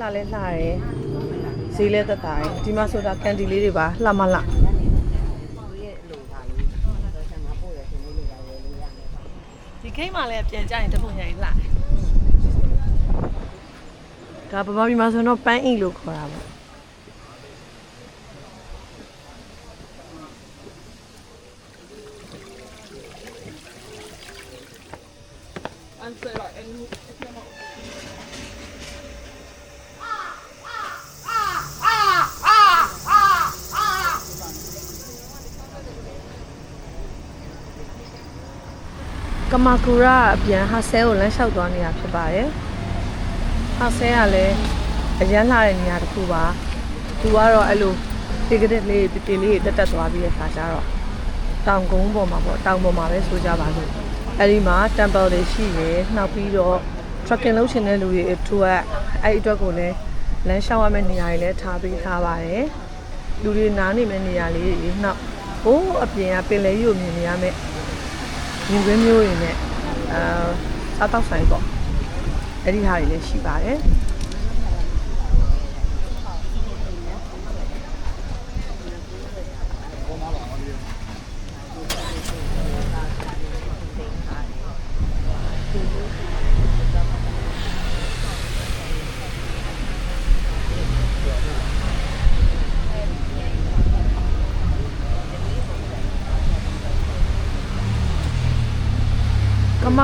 လှလဲလှတယ်ဈေးလဲသက်သာတယ်ဒီမှာဆိုတာကန်ဒီလေးတွေပါလှမလှဒီခိတ်မှလည်းပြန်ကြရင်တပုံရိုင်လှတယ်ဒါဗမာပြည်မှာဆိုတော့ပန်းအိလို့ခေါ်တာပေါ့ ကမာကူရာအပြန်ဟာဆဲကိုလမ်းလျှောက်သွားနေတာဖြစ်ပါတယ်ဟာဆဲကလည်းအရန်လှတဲ့နေရာတစ်ခုပါသူကတော့အဲ့လိုတေကတက်လေးပြပြလေးတက်တက်သွားပြီးတဲ့ခါကျတော့တောင်ကုန်းပေါ်မှာပေါ့တောင်ပေါ်မှာပဲဆိုကြပါလို့အဲ့ဒီမှာ temple တွေရှိရယ်နောက်ပြီးတော့ trekking လုပ်ချင်တဲ့လူတွေအတွက်အဲ့ဒီအတွက်ကိုလည်းလမ်းလျှောက်ရမယ့်နေရာတွေလည်းထားပေးထားပါတယ်လူတွေနားနေမယ့်နေရာလေးတွေနောက်ဟိုးအပြင်ကပင်လယ်ကြီးကိုမြင်နေရမယ့် မြင်ကွင်းမျိုးတွေနဲ့အာစားတော့ဆိုင်ပေါ့အဲ့ဒီဟာတွေလည်းရှိပါတယ်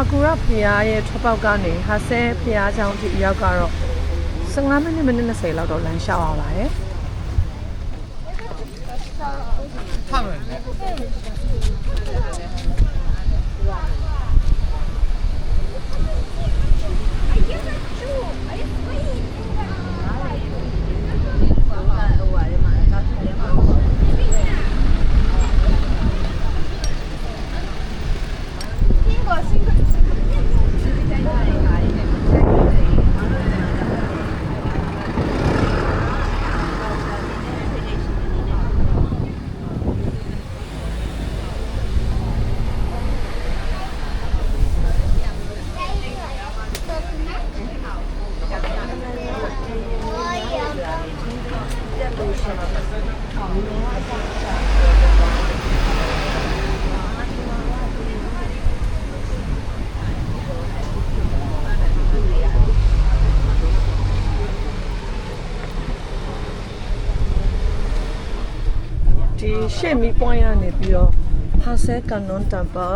မာကူရာဖျားရဲ့ထွက်ပေါက်ကနေဟာဆဲဖျားချောင်းထိရောက်ကတော့15မိနစ်မိနစ်20လောက်တော့လမ်းလျှောက်အောင်ပါတယ်ဒီ ရှေ့မီပွိုင်းရနေပြီးတော့ဟာဆဲကန်နွန်တမ်ပါ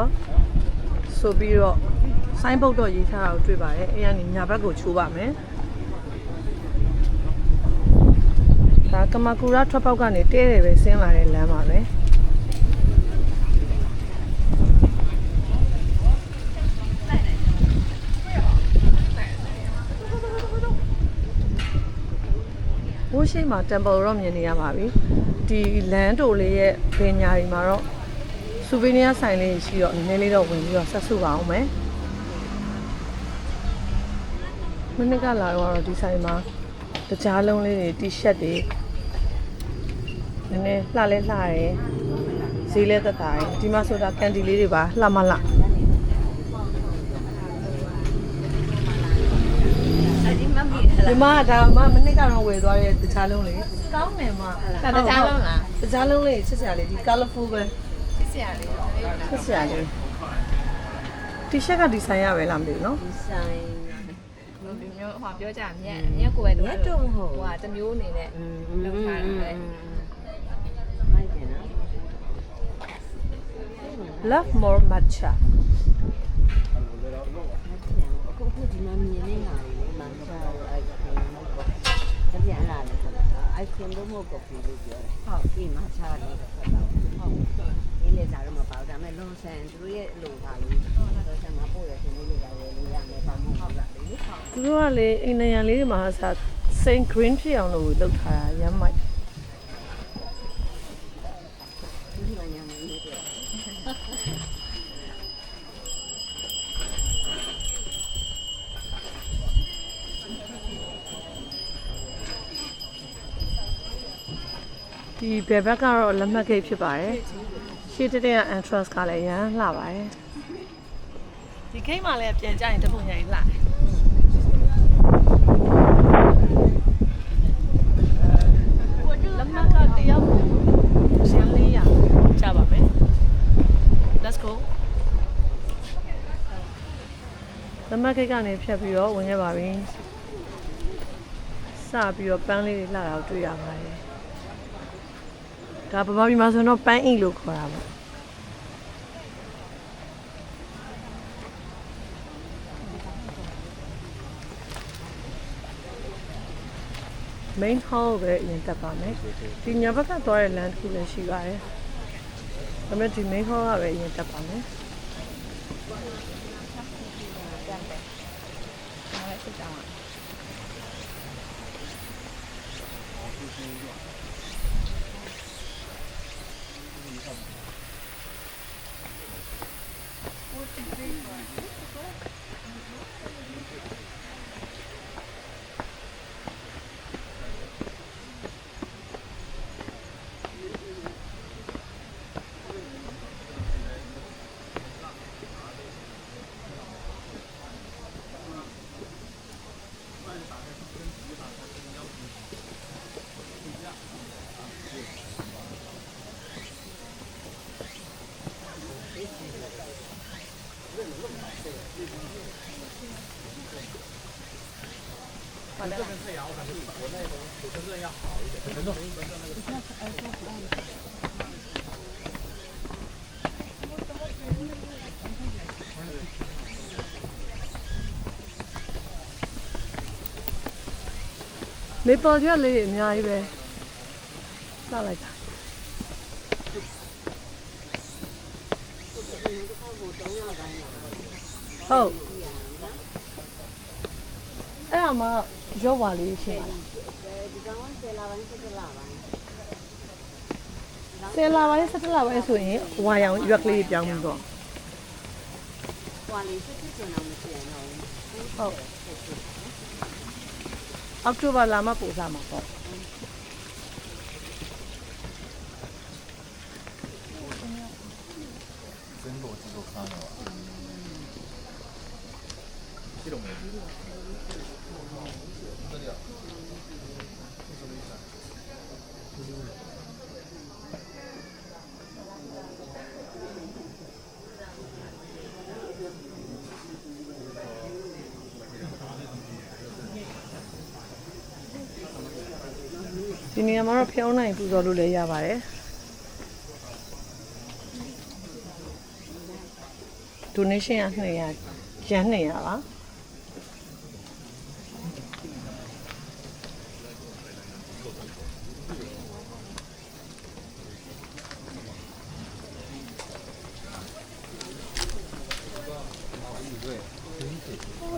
ဆိုပြီးတော့ဆိုင်းဘုတ်တော့ရေးထားတာကိုတွေ့ပါတယ်အဲ့ကနေညာဘက်ကိုချိုးပါမယ်ဒါကမာကူရာထွက်ပေါက်ကနေတဲတယ်ပဲဆင်းလာတဲ့လမ်းပါပဲဘိုးရှိမှာ temple တော့မြင်နေရပါပြီ ဒီလမ်းတိုလေးရဲ့ဘင်ညာဒီမှာတော့စူဗီနီယာဆိုင်လေးရှိတော့နည်းနည်းလေးတော့ဝင်ပြီးတော့ဆက်စုပါအောင်မယ်မနေ့ကလာတော့ဒီဆိုင်မှာတကြားလုံးလေးတွေ T-shirt တွေနည်းနည်းလှလဲလှတယ်ဈေးလဲသက်သာတယ်ဒီမှာဆိုတာကန်ဒီလေးတွေပါလှမလှ ညီမဒါမမနစ်ကတော့ဝယ်သွားတဲ့တခြားလုံးလေကောင်းတယ်မဒါတခြားလုံးလားတခြားလုံးလေးချစ်စရာလေးဒီ colorful ပဲချစ်စရာလေးချစ်စရာလေး T-shirt ကဒီဇိုင်းရပဲလားမသိဘူးနော်ဒီဇိုင်းလို့ဒီမျိုးဟောပြောကြမြက်မြက်ကိုပဲလို့မြက်တော့မဟုတ်ဟိုဟာတမျိုးအနေနဲ့လုပ်ထားတယ်ပဲ Love more matcha အခုအခုဒီမှာမြင်နေတာ အိုက်ခင်းလို့မဟုတ်ဘူးလို့ပြောတယ်ဟုတ်ဒီမှာချာလို့ဆက်တော့ဟုတ်ဒီလေစားတော့မပေါ့ဒါပေမဲ့လွန်ဆန်သူတို့ရဲ့လိုပါလို့တော့ဆန်မပို့ရခင်လို့လည်းရတယ်လို့ရမယ်ပေါ့မဟုတ်လားလေဟုတ်သူတို့ကလေအိမ်နံရံလေးတွေမှာဆာ saint green ဖြစ်အောင်လို့လုပ်ထားတာရမ်းမိုက် ဒီဘယ်ဘက်ကတော့လက်မှတ်ဂိတ်ဖြစ်ပါတယ်ရှေ့တက်တဲ့ entrance ကလည်းရမ်းလှပါတယ်ဒီဂိတ်မှာလည်းပြန်ကြရင်တပုံရိုင်လှတယ်မကတယောက်ရှင်းလေးရကြပါမယ် let's go သမက်ခိတ်ကနေဖြတ်ပြီးတော့ဝင်ခဲ့ပါပြီစပြီးတော့ပန်းလေးတွေလှတာကိုတွေ့ရပါတယ် ဒါဗမာပြည်မှာဆိုတော့ပန်းအိလို့ခေါ်တာပေါ့။ main hall ပဲအရင်တက်ပါမယ်ဒီညာဘက်ကသွားတဲ့ land တစ်ခုလည်းရှိပါတယ်ဒါပေမဲ့ဒီ main hall ကပဲအရင်တက်ပါမယ် မေပေါ်ကျွက်လေးတွေအများကြီးပဲစလိုက်တာဟုတ်အဲ့ဒါမှ ရော့ပါလေးရှင်းပါလားဒီကောင်ကဆယ်လာပိုင်း17လာပိုင်းဆယ်လာပိုင်း17လာပိုင်းဆိုရင်ဝါရောင်ရွက်ကလေးပြောင်းပြီးတော့ဟွာလေးစစ်စစ်ကျင်အောင်မကျင်တော့ဘူးဟုတ်အောက်တိုဘာလာမှပို့စားမှာပေါ့ ဒီနေရာမှာတော့ဖျောင်းနိုင်ပူဇော်လို့လည်းရပါတယ် donation ရ200ရန်200ပါ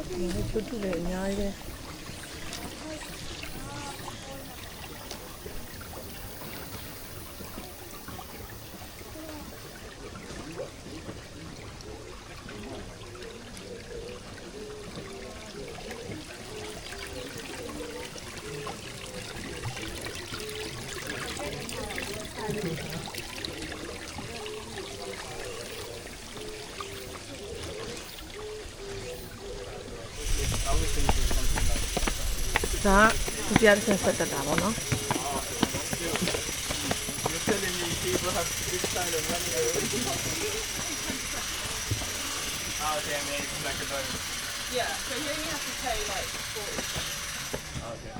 ဒီကျွတ်တူလည်းအများကြီးပဲ ဒါကဒုတိယတစ်ဆင့်ဆက်တက်တာပေါ့နော် Oh, damn it, it's like a load. Yeah, so you only have to pay like 40. Okay.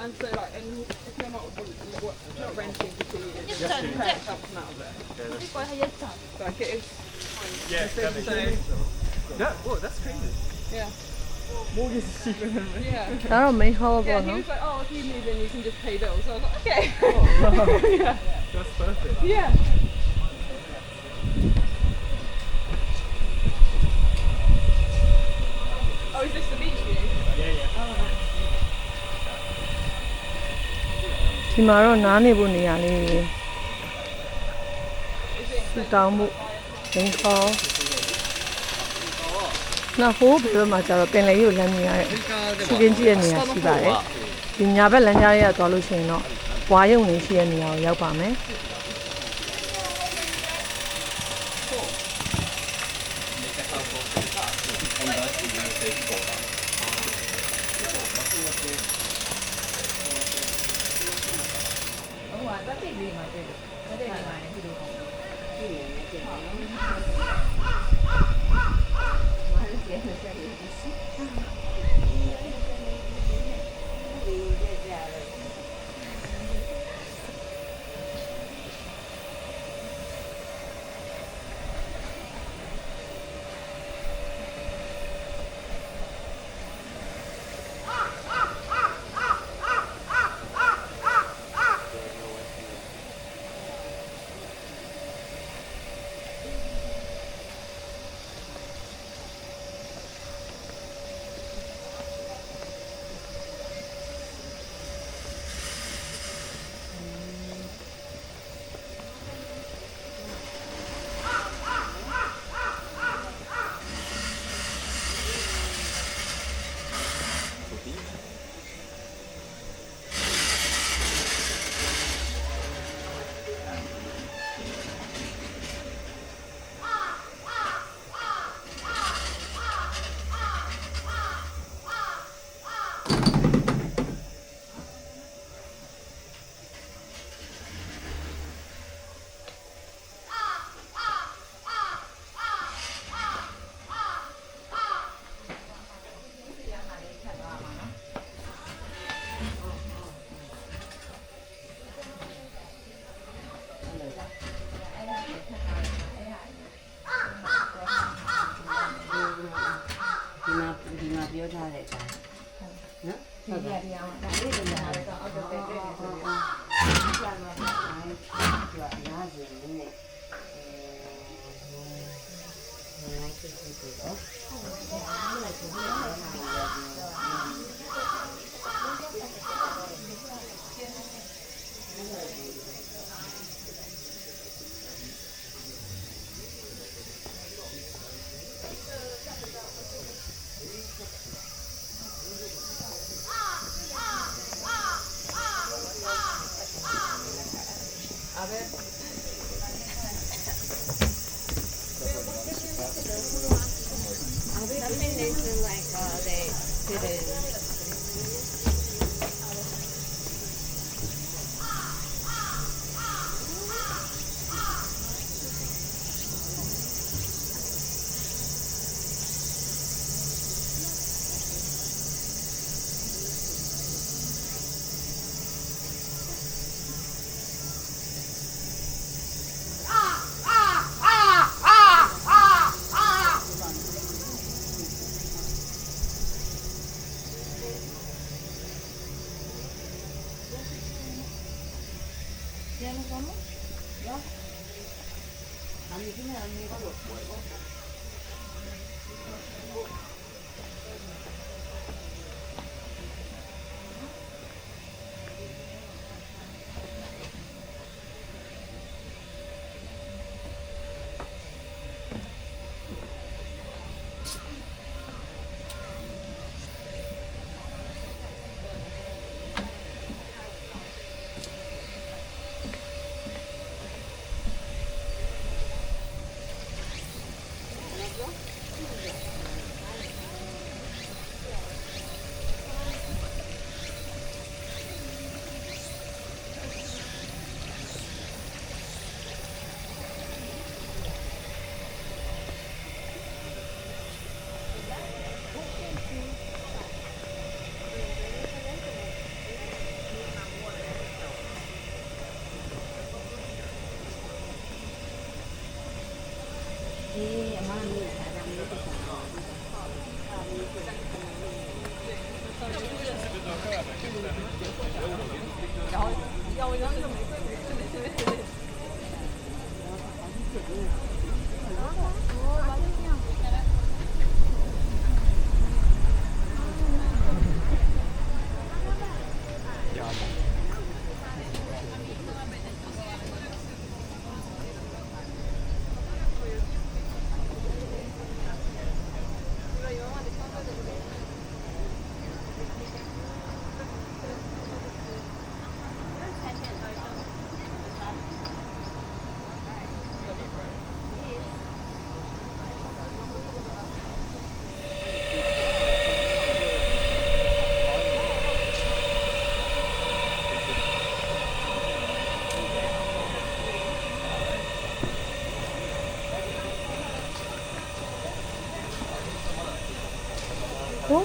And so like, and if you're not, if you're not renting for two years, you have to pay a certain amount of it. Like it is, Yeah, that makes sense. That, whoa, that's crazy. yeah. Mortgage is cheaper than rent. Yeah. ဒါတော့ main hall Yeah, ပေါ့ he နော် was like, oh, if you move in, you can just pay bills. So I was like, okay. yeah. That's perfect. Yeah. Oh, is this the beach view? Yeah, yeah. ဒီမှာတော့နားနေဖို့နေရာလေးတွေဆူတောင်းမှု main hall နောက်ဟိုးဘယ်မှာကျတော့ပင်လယ်ကြီးကိုလမ်းမြင်ရတဲ့စီကင်းကြီးရဲ့နေရာရှိပါတယ်ဒီညာဘက်လမ်းကြားရဲကသွားလို့ရှိရင်တော့ဝါရုံနေရှိတဲ့နေရာကိုရောက်ပါမယ်လေးမှာတွေ့တယ်ဟုတ်တယ်ဒီမှာလည်းဒီလိုပေါ့ကြည့်နေတ ယ်ကြည့်နော်မလေး Some things like uh, they didn't আমি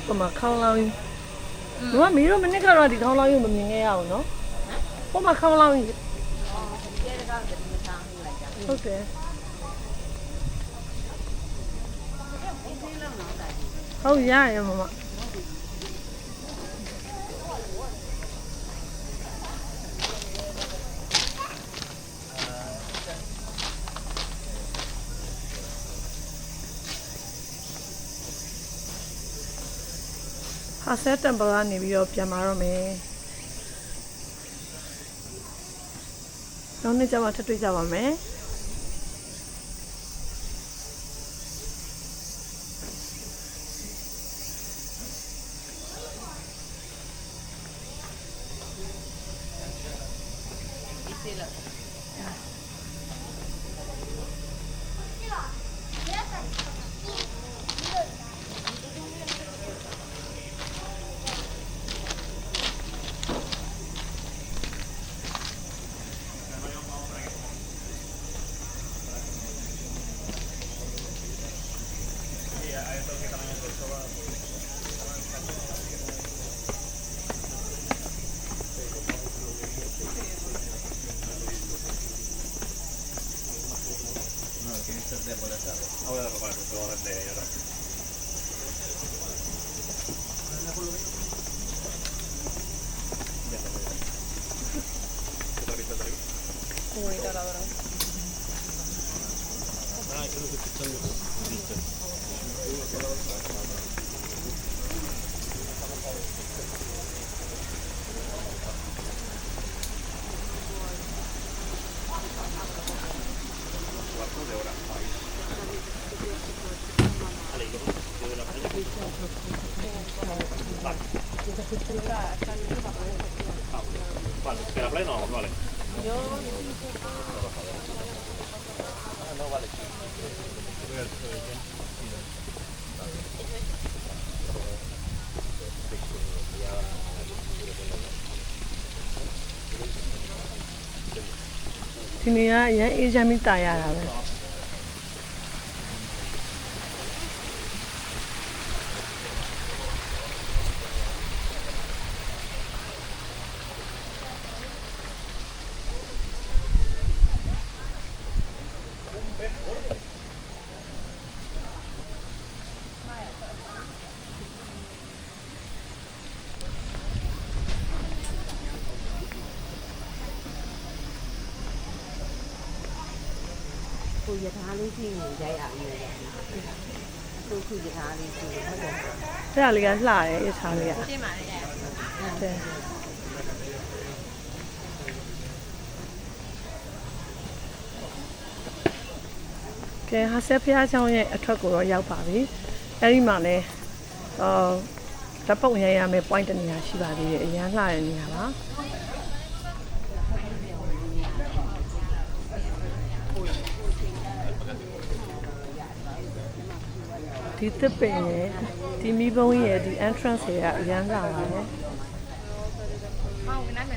ဟိုပမာခေါင်းလောင်းကြီးမမမီးတော့မနစ်ကတော့ဒီခေါင်းလောင်းကြီးကိုမမြင်ခဲ့ရအောင်နော်ဟိုမှာခေါင်းလောင်းကြီးကျဲတကားကဒီမှာထားလိုက်တာဟုတ်တယ်ဟုတ်ရရမမ ဟာဆက်တမ်ပယ်ကနေပြီးတော့ပြန်มาတော့မယ်နောက်နေ့ကျမှထပ်တွေ့ကြပါမယ် was going up there. Vale, que la play no, vale. Yo... ဒီနေ့ကအရင်အေးချမ်းပြီးတာရတာပဲ။ ရထားလေးကြည့်နေကြရအောင်လေ။ကိုခုရထားလေးကြည့်ဟုတ်တယ်အဲ့ဒါလေးကလှတယ်ရထားလေးကရှင်းပါလေတဲ့ကဲဟာဆက်ဖျားချောင်းရဲ့အထက်ကိုတော့ရောက်ပါပြီအဲ့ဒီမှာလဲအော်ဓာတ်ပုံရရမယ် point တစ်နေရာရှိပါသေးတယ်အရန်လှတဲ့နေရာပါ ဒီသစ်ပင်ရဲ့ဒီမီးပုံးရဲ့ဒီ entrance ရဲ့ကအရန်လှပါတယ်မောင်ဝင်နိုင်မယ်နော်